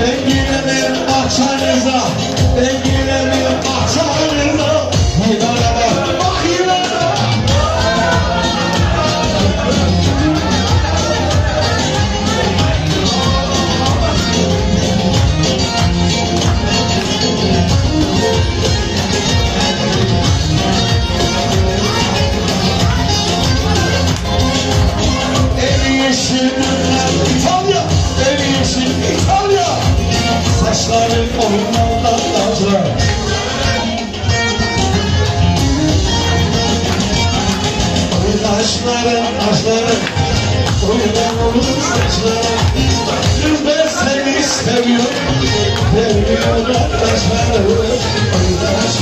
Ben giremedim Saçların oyunlardan lazım Taşların taşları Oyundan olur saçları Kız ben seni seviyorum. Sevmiyorum taşları Taşların taşları